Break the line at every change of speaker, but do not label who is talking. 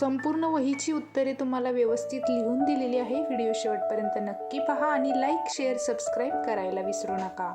संपूर्ण वहीची उत्तरे तुम्हाला व्यवस्थित लिहून दिलेली आहे. व्हिडिओ शेवटपर्यंत नक्की पहा आणि लाईक शेअर सबस्क्राईब करायला विसरू नका.